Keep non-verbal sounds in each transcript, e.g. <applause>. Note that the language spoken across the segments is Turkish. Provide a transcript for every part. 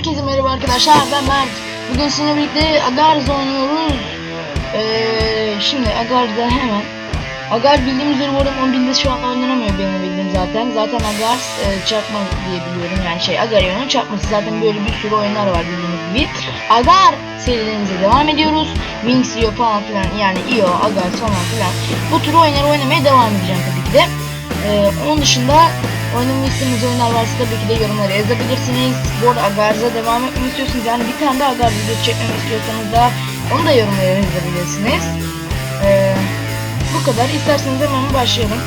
Herkese merhaba arkadaşlar ben Mert. Bugün sizinle birlikte Agarz oynuyoruz. Ee, şimdi Agarz'da hemen Agarz bildiğim üzere bu arada mobilde şu an oynanamıyor benim bildiğim zaten. Zaten Agarz e, çarpma diye biliyorum yani şey Agaryon'un çarpması zaten böyle bir sürü oyunlar var bildiğiniz gibi. Agar serilerimize devam ediyoruz. Wings IO falan filan yani IO, Agar falan filan. Bu tür oyunları oynamaya devam edeceğim tabii ki de. Ee, onun dışında oynamayı istediğiniz oyunlar varsa tabii ki de yorumlara yazabilirsiniz. Bu arada Agarz'a devam etmek istiyorsunuz. Yani bir tane daha Agarz video çekmemi istiyorsanız da onu da yorumlara yazabilirsiniz. Ee, bu kadar. İsterseniz hemen başlayalım.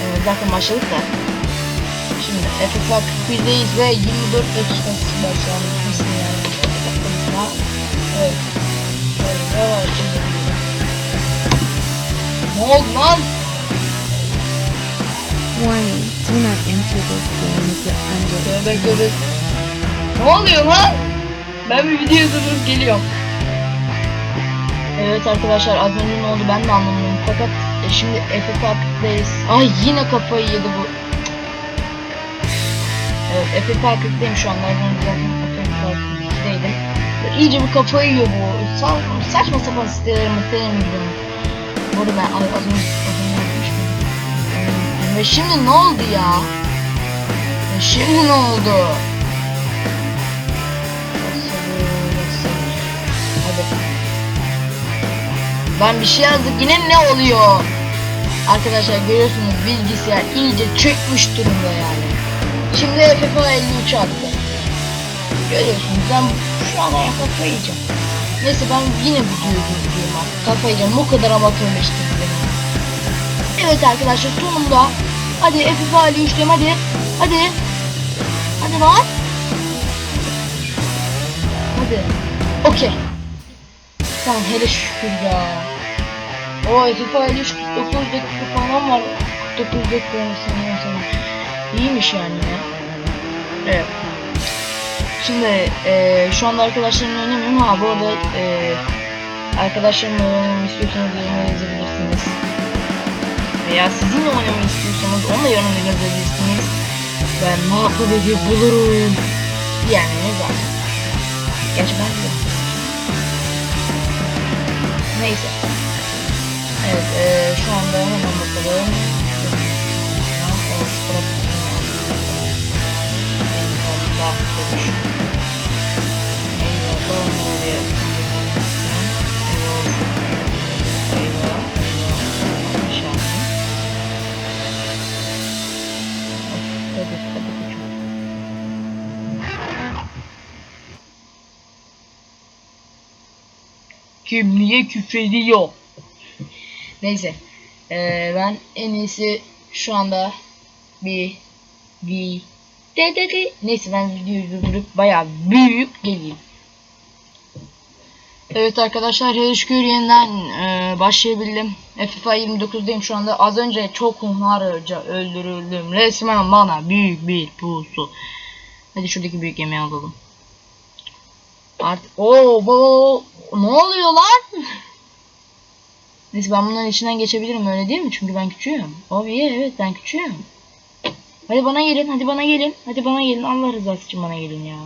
Ee, zaten başladık da. Şimdi FFA 41'deyiz ve 24 dakika var şu an. Bismillah. Bismillah. Evet. Evet, evet. Ne oldu lan? Warning, do not enter this game if you're under. Ne oluyor lan? Ben bir video durdurup geliyorum. Evet arkadaşlar az önce ne oldu ben de anlamadım fakat e, şimdi FF Park'tayız. Ay yine kafayı yedi bu. Evet FF Park'tayım şu anda. Az önce zaten FF Park'taydım. İyice bir kafayı yiyor bu. Sa saçma sapan sitelere muhtemelen gidiyorum. Bu arada ben az önce az önce Ve şimdi ne oldu ya? E Şimdi ne oldu? Hadi. Ben bir şey yazdık yine ne oluyor? Arkadaşlar görüyorsunuz bilgisayar iyice çökmüş durumda yani. Şimdi FIFA 53 attı. Görüyorsunuz ben şu an kafayı yiyeceğim. Neyse ben yine durduruyorum artık. Kafayı yiyeceğim. O kadar amatörleştirdim beni. Evet arkadaşlar sonunda hadi FIFA 53 diyorum hadi. Hadi. Hadi lan. Hadi. Okey. Tamam hele şükür ya. O FIFA 53 49 dakika falan var. 49 dakika sanıyorum sana. İyiymiş yani ya. Evet. Şimdi eee şu anda arkadaşlarımla oynamıyorum ha bu arada eee arkadaşlarımla oynamamı istiyorsanız yorumlara yazabilirsiniz. Veya sizinle oynamayı istiyorsanız onu da yorumlara yazabilirsiniz. Ben muhakkak edip bulurum. Yani ne zaten. Gerçi ben de. Neyse. Evet eee şu anda hemen bakalım. Eyvallah. Eyvallah. Eyvallah. Kim niye küfrediyor? Neyse. Ee, ben en iyisi şu anda bir bir de de de neyse ben videoyu durdurup bayağı büyük geleyim. Evet arkadaşlar hele şükür yeniden e, başlayabildim. FIFA 29'dayım şu anda. Az önce çok hunharca öldürüldüm. Resmen bana büyük bir pusu. Hadi şuradaki büyük yemeği alalım. Artık oo bu ne oluyor lan? Neyse ben bunların içinden geçebilirim öyle değil mi? Çünkü ben küçüğüm. Oh yeah, evet ben küçüğüm. Hadi bana gelin, hadi bana gelin. Hadi bana gelin. Allah rızası için bana gelin ya.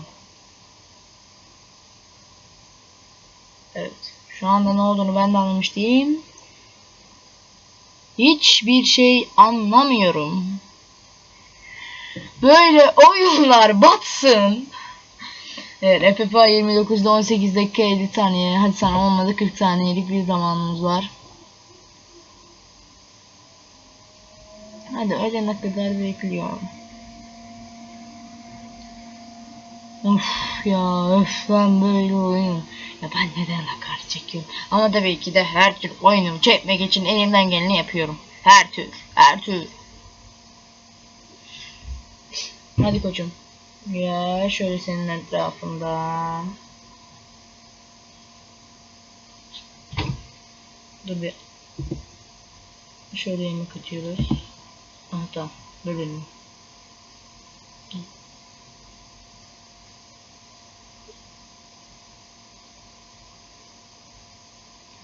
Evet. Şu anda ne olduğunu ben de anlamış değilim. Hiçbir şey anlamıyorum. Böyle oyunlar batsın. Evet FFA 29'da 18 dakika 50 saniye. Hadi sana olmadı 40 saniyelik bir zamanımız var. Hadi ölene kadar bekliyorum. Of ya öf ben böyle oyun. Ya ben neden akar çekiyorum? Ama tabii ki de her tür oyunu çekmek için elimden geleni yapıyorum. Her tür, her tür. Hadi koçum. Ya şöyle senin etrafında. Dur bir. Şöyle yemek atıyoruz. Aha tamam. Bölelim.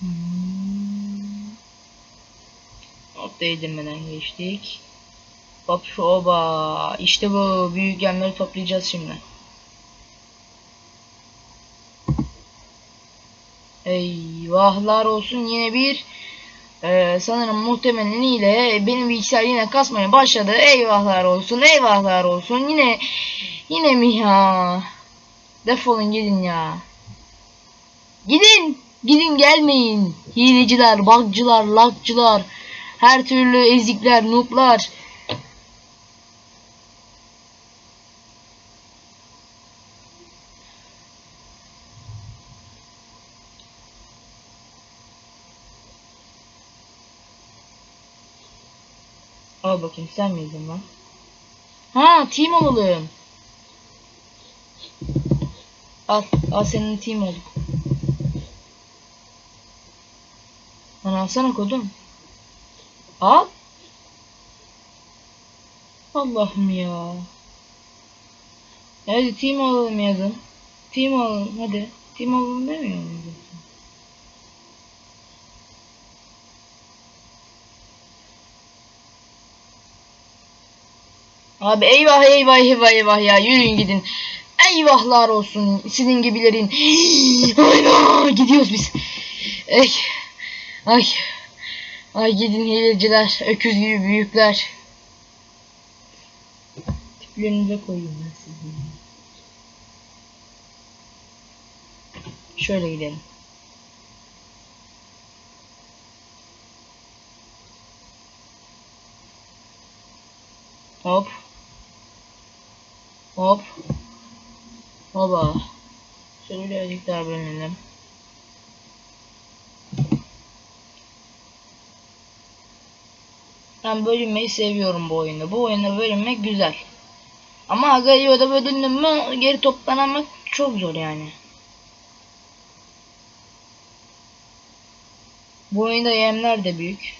Hmm. Değdirmeden geçtik. Hop şu. İşte bu. Büyük gemleri toplayacağız şimdi. Eyvahlar olsun yine bir ee, sanırım muhtemelen ile benim bilgisayar yine kasmaya başladı. Eyvahlar olsun, eyvahlar olsun. Yine yine mi ya? Defolun gidin ya. Gidin, gidin gelmeyin. Hileciler, bakcılar, lakcılar, her türlü ezikler, nutlar. Al bakayım sen miydin lan? Ha team olalım. Al al senin team olduk. Lan alsana kodum. Al. Allah'ım ya. Hadi team olalım yazın. Team olalım hadi. Team olalım demiyor muyum? Abi eyvah eyvah eyvah eyvah ya yürüyün gidin. Eyvahlar olsun sizin gibilerin. <gasps> Gidiyoruz biz. Ey. Ay. Ay gidin hileciler. Öküz gibi büyükler. Tiplerinize koyayım ben sizi. Şöyle gidelim. Hop. Hop. Hoba. Şöyle birazcık daha bölünelim. Ben bölünmeyi seviyorum bu oyunda. Bu oyunda bölünmek güzel. Ama Agayo'da bölündüm mü geri toplanamak çok zor yani. Bu oyunda yemler de büyük.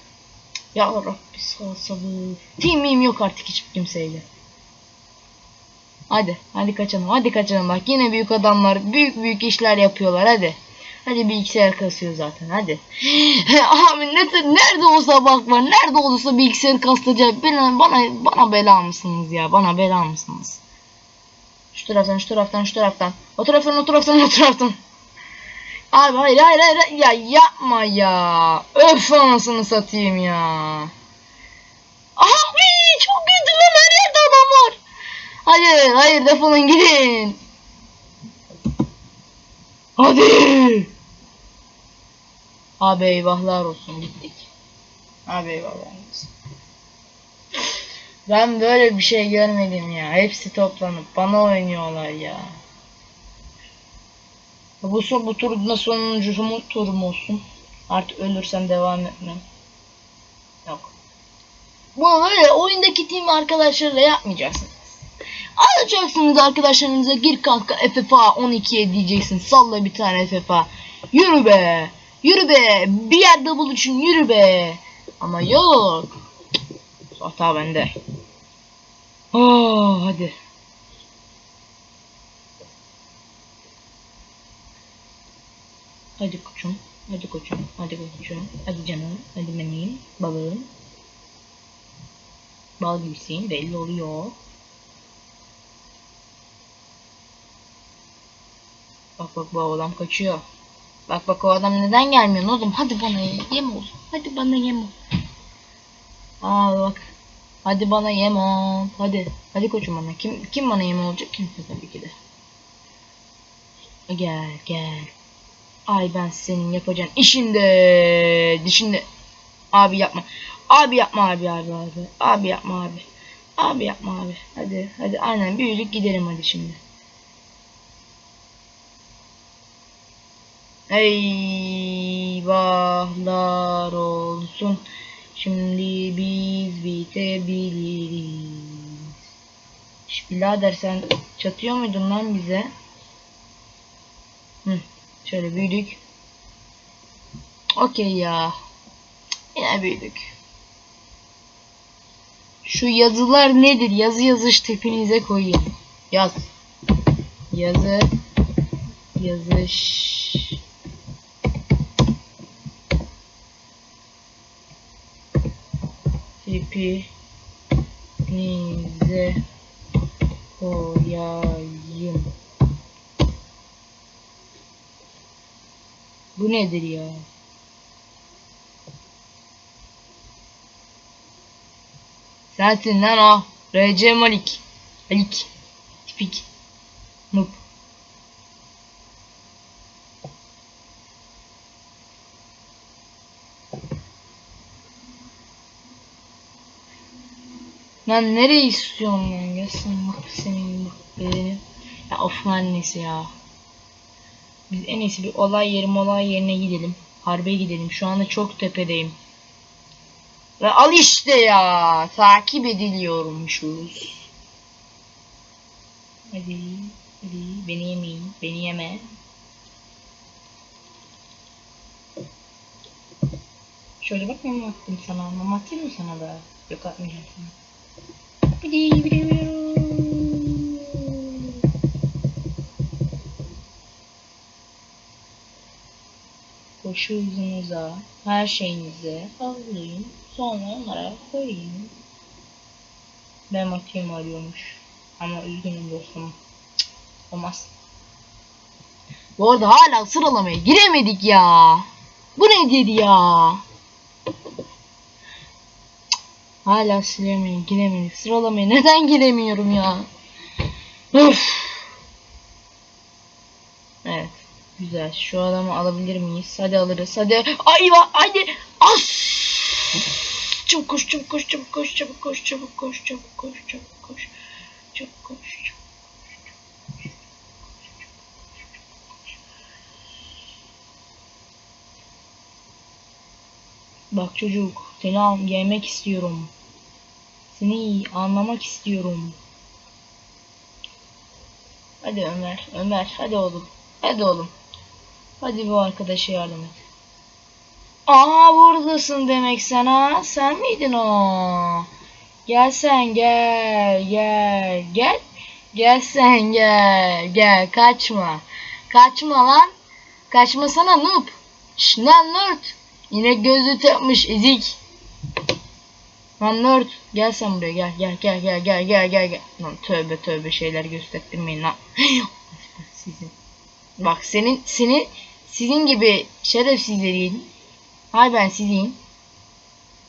ya Rabbi sağ sabır. Team'im yok artık hiçbir kimseyle. Hadi, hadi kaçalım, hadi kaçalım bak yine büyük adamlar büyük büyük işler yapıyorlar hadi. Hadi bilgisayar kasıyor zaten hadi. <laughs> Abi ne, nerede olsa bak var, nerede olursa bilgisayar kasacak. Bana, bana, bana bela mısınız ya, bana bela mısınız? Şu taraftan, şu taraftan, şu taraftan. O taraftan, o taraftan, o taraftan. Abi hayır hayır hayır ya yapma ya. Öf anasını satayım ya. Abi çok kötü lan her yerde adam var. Hayır hayır defolun gidin. Hadi. Abi eyvahlar olsun gittik. Abi eyvahlar olsun. Ben böyle bir şey görmedim ya. Hepsi toplanıp bana oynuyorlar ya. Bu, son, bu turda sonuncu mu turum olsun. Artık ölürsem devam etmem. Yok. Bunu böyle oyundaki team arkadaşlarıyla yapmayacaksınız. Alacaksınız arkadaşlarınıza gir kanka FFA 12'ye diyeceksin. Salla bir tane FFA. Yürü be. Yürü be. Bir yerde buluşun yürü be. Ama yok. Hata bende. Oh, hadi. Hadi koçum. Hadi koçum. Hadi koçum. Hadi canım. Hadi benim. Balığım. Bal gibisin. Belli oluyor. Bak bak bu adam kaçıyor. Bak bak o adam neden gelmiyor oğlum? Hadi bana yem ol. Hadi bana yem ol. Aa bak. Hadi bana yem ol. Hadi. Hadi koçum bana. Kim kim bana yem olacak? Kimse tabii ki de. Gel gel. Ay ben senin yapacağın işinde dişinde. Abi yapma. Abi yapma abi abi abi. Abi yapma abi. Abi yapma abi. Hadi hadi aynen büyüdük gidelim hadi şimdi. Eyvahlar olsun. Şimdi biz bitebiliriz. Birader sen çatıyor muydun lan bize? Hı. Şöyle büyüdük. Okey ya. Yine büyüdük. Şu yazılar nedir? Yazı yazış tipinize koyayım. Yaz. Yazı. Yazış. Tipinize koyayım. Bu nedir ya? Sensin lan o. RC Malik. Malik. Tipik. Noob. Lan nereye istiyorsun lan? Gelsin bak senin bak benim. Ya of lan neyse ya. Biz en iyisi bir olay yeri olay yerine gidelim. Harbe gidelim. Şu anda çok tepedeyim. Ve al işte ya. Takip ediliyormuşuz. Hadi. Hadi. Beni yemeyin. Beni yeme. Şöyle bak mama attım sana. Mama atayım mı sana da? Yok atmayacağım sana. Hadi bilemiyorum. Koşu yüzünüze, her şeyinize hazırlayın. Sonra onlara koyayım. Ben makinemi arıyormuş. Ama üzgünüm dostum. Cık, olmaz. Bu arada hala sıralamaya giremedik ya. Bu nedir ya? Cık, Hala sıralamaya giremedik. Sıralamaya neden giremiyorum ya? Of. Evet. Güzel. Şu adamı alabilir miyiz? Hadi alırız. Hadi. Ayva. Hadi. As. Çabuk koş, çabuk koş, çabuk koş, çabuk koş, çabuk koş, çabuk koş, çabuk koş. Çabuk koş, çabuk Bak çocuk, seni al, yemek istiyorum. Seni anlamak istiyorum. Hadi Ömer, Ömer, hadi oğlum. Hadi oğlum. Hadi bu arkadaşa yardım et. Aa buradasın demek sen ha. Sen miydin o? Gel sen gel gel gel. Gel sen gel gel kaçma. Kaçma lan. Kaçmasana noob. Şş lan nerd. Yine gözü takmış ezik. Lan nerd. Gel sen buraya gel gel gel gel gel gel gel gel. Lan tövbe tövbe şeyler göstermeyin lan. <gasps> Sizin. Bak senin senin sizin gibi şerefsizlerin hay ben sizin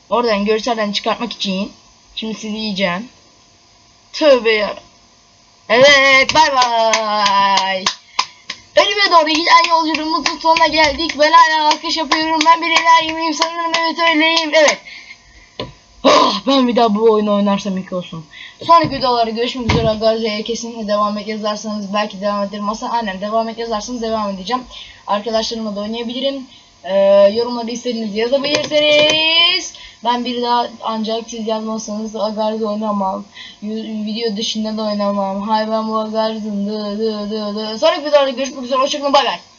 oradan görselden çıkartmak için şimdi sizi yiyeceğim. Tövbe ya. Evet bay bay. Ölüme doğru giden yolculuğumuzun sonuna geldik. Ben hala alkış yapıyorum. Ben bir enayi miyim sanırım evet öyleyim. Evet. Oh, ben bir daha bu oyunu oynarsam ilk olsun. Sonraki videolarda görüşmek üzere arkadaşlar. Kesinlikle devam et yazarsanız belki devam ederim. Aslında aynen devam et yazarsanız devam edeceğim. Arkadaşlarımla da oynayabilirim. Ee, yorumları istediğiniz yazabilirsiniz. Ben bir daha ancak siz yazmazsanız Agar'da oynamam. Video dışında da oynamam. Hay ben bu dı. Sonraki videolarda görüşmek üzere. Hoşçakalın. Bay bay.